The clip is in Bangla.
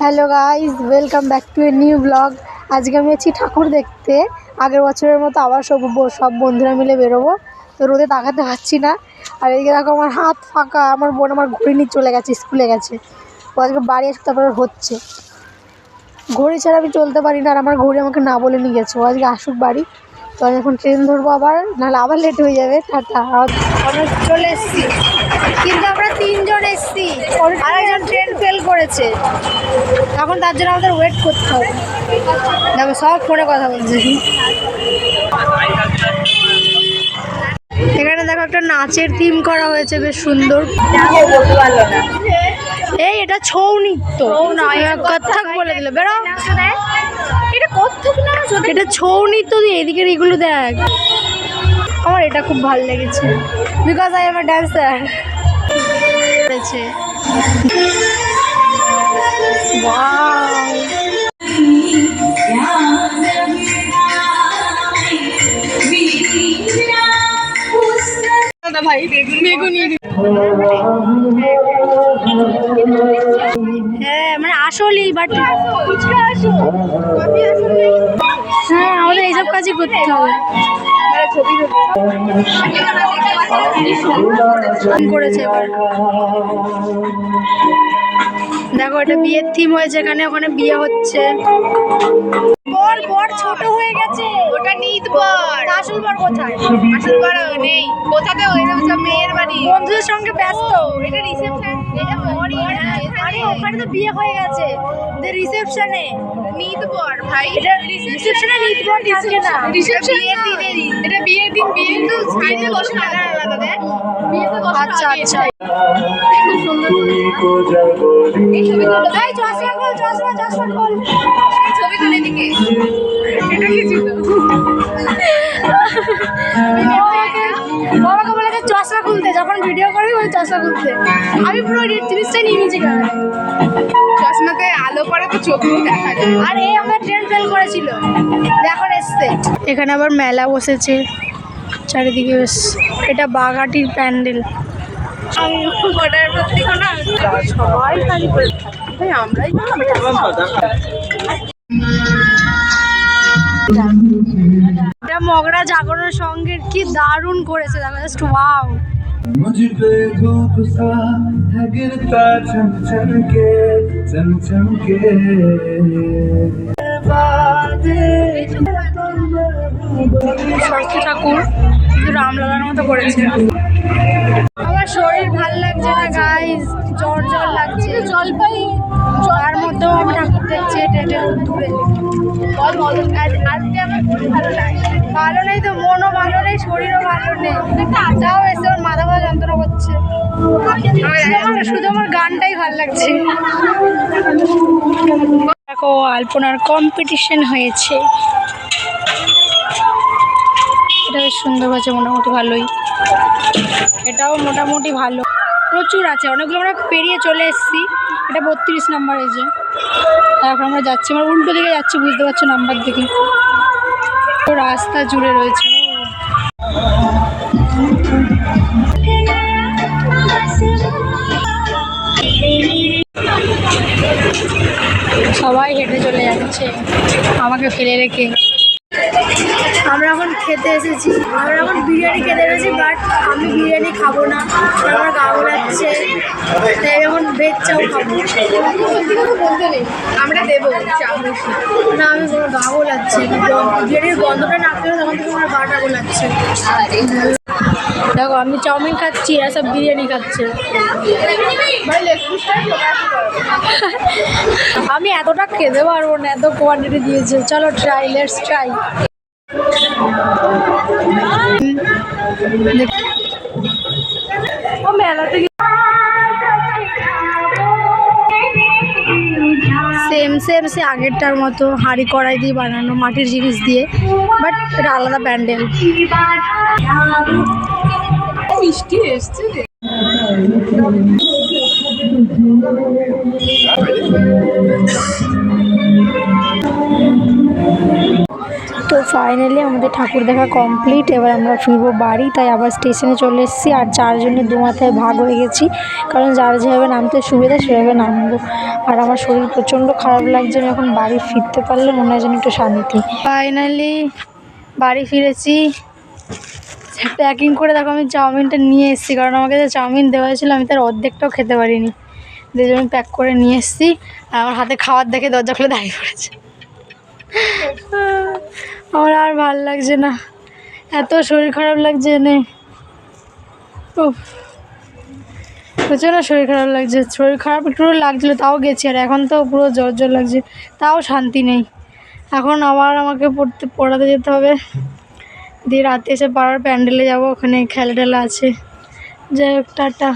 Hello guys welcome back to a new blog আজকে আমি আছি ঠাকুর দেখতে। আগের বছরের মতো আবার সব সব বন্ধুরা মিলে বেরোবো। তো রোদে তাকাতে পারছি না। আর এদিকে দেখো আমার হাত ফাঁকা, আমার বোন আমার ঘড়ি নিয়ে চলে গেছে, স্কুলে গেছে। ও আজকে বাড়ি আসতে তারপরে হচ্ছে। ঘড়ি ছাড়া আমি চলতে পারি না, আর আমার ঘড়ি আমাকে না বলে নিয়ে গেছে। ও আজকে আসুক বাড়ি। তো এখন ট্রেন ধরবো আবার নাহলে আবার লেট হয়ে যাবে টাটা। আমরা চলে এসেছি। কিন্তু আমরা তিনজন এসেছি। আর একজন ট্রেন ফেল করেছে। এখন তার জন্য আমাদের ওয়েট করতে হবে। দেখো সব ফোনে কথা বলছে। এখানে দেখো একটা নাচের থিম করা হয়েছে বেশ সুন্দর। এই এটা ছৌ নৃত্য। কত্থক বলে দিল। বেরো। এটা না এটা ছৌ নৃত্য দিয়ে এদিকের এগুলো দেখ। আমার এটা খুব ভালো লেগেছে। Because I am a dancer করেছে! ভাই বেগুনি মানে আসলেই বাট হ্যাঁ আমাদের এইসব কাজই করতে হবে। করেছে এবার। দেখো, এটা বিয়ের থিম হয়েছে এখানে, ওখানে বিয়ে হচ্ছে। বর বর ছোট হয়ে গেছে। ওটা নিত বর আসল কোথায়? আসল বর নেই। কোথাতে ওই সব মেয়ের বাড়ি। বন্ধুদের সঙ্গে ব্যস্ত। এটা রিসেপশন এটা বরই হ্যাঁ, আরে ওখানে তো বিয়ে হয়ে গেছে। রিসেপশনে নিত বর ভাই। এটা রিসেপশনে নিত বর থাকে না। রিসেপশন বিয়ের দিনেরই। এটা বিয়ের দিন বিয়ে কিন্তু সাইডে বসে আলাদা আলাদা দেখ। বিয়েতে বসে আচ্ছা আচ্ছা। খুব সুন্দর এই ছবি তুলো। এই চশমা খোল চশমা চশমা খোল ছবি তুলে এদিকে। এটা কি ছিল? বাবাকে বলেছে চশমা খুলতে যখন ভিডিও করি ওই চশমা খুলতে। আমি পুরো জিনিসটাই নিয়ে নিয়েছি চশমাতে আলো পড়ে তো চোখও দেখা যায়। আর এই আমাদের ট্রেন ফেল করেছিল। এখন এসছে। এখানে আবার মেলা বসেছে। চারিদিকে বেশ এটা বাঘাটির প্যান্ডেল। আমরাই এটা মগরা জাগরণ সঙ্গের কি দারুণ করেছে দেখো জাস্ট ওয়াও मुझ पे धूप सा है गिरता चम चम के चम चम के ষষ্ঠী ঠাকুর কিন্তু রামলালার মতো করেছে আমার শরীর ভাল লাগছে না গাইজ জ্বর জ্বর লাগছে জল পাই তার মধ্যেও আমি ঠাকুর দেখছি হেঁটে হেঁটে দূরে বল বল আজ আজকে আমার খুব ভালো লাগে ভালো নেই তো, মনও ভালো নেই, শরীরও ভালো নেই। যাও এসে আমার মাথা মাথা যন্ত্রণা করছে। শুধু আমার গানটাই ভালো লাগছে। দেখো, আলপনার কম্পিটিশন হয়েছে। এটা বেশ সুন্দর হয়েছে, মোটামুটি ভালোই। এটাও মোটামুটি ভালো। প্রচুর আছে, অনেকগুলো আমরা পেরিয়ে চলে এসেছি। এটা বত্রিশ নাম্বার এই যে। তারপর আমরা যাচ্ছি, আমরা উল্টো দিকে যাচ্ছি, বুঝতে পারছ নাম্বার দিকে রাস্তা জুড়ে রয়েছে। সবাই হেঁটে চলে যাচ্ছে। আমাকে ফেলে রেখে। আমরা এখন খেতে এসেছি। আমরা এখন বিরিয়ানি খেতে এসেছি বাট আমি বিরিয়ানি খাব না। আমার গা গোলাচ্ছে তাই এখন ভেজ চাও খাব। আমরা দেবো না। আমি কোনো গা গোলাচ্ছে বিরিয়ানির গন্ধটা না পেলে তখন থেকে আমার গাটা গোলাচ্ছে দেখো আমি চাউমিন খাচ্ছি আর সব বিরিয়ানি খাচ্ছে। আমি এতটা খেতে পারব না এত কোয়ান্টিটি দিয়েছে। চলো ট্রাই লেটস ট্রাই ও সেম সেম সে আগেরটার মতো হাঁড়ি কড়াই দিয়ে বানানো মাটির জিনিস দিয়ে বাট এটা আলাদা প্যান্ডেল মিষ্টি এসছে তো ফাইনালি আমাদের ঠাকুর দেখা কমপ্লিট এবার আমরা ফিরবো বাড়ি, তাই আবার স্টেশনে চলে এসেছি, আর চারজনের দু মাথায় ভাগ হয়ে গেছি, কারণ যার যেভাবে নামতে সুবিধা সেভাবে নামবো। আর আমার শরীর প্রচণ্ড খারাপ লাগছে, আমি এখন বাড়ি ফিরতে পারলে মনে হয় যেন একটু শান্তি। ফাইনালি বাড়ি ফিরেছি। প্যাকিং করে দেখো, আমি চাউমিনটা নিয়ে এসেছি, কারণ আমাকে যে চাউমিন দেওয়া হয়েছিল, আমি তার অর্ধেকটাও খেতে পারিনি। যে জন্য প্যাক করে নিয়ে এসেছি, আর আমার হাতে খাবার দেখে দরজা খুলে দাঁড়িয়ে পড়েছে। আমার আর ভালো লাগছে না। এত শরীর খারাপ লাগছে এনে। উফ। প্রচণ্ড শরীর খারাপ লাগছে। শরীর খারাপ একটু লাগছিল, তাও গেছি আর এখন তো পুরো জ্বর জ্বর লাগছে। তাও শান্তি নেই। এখন আবার আমাকে পড়তে, পড়াতে যেতে হবে। দিয়ে রাতে এসে পাড়ার প্যান্ডেলে যাব, ওখানে খেলা টেলা আছে। যাই হোক, টাটা।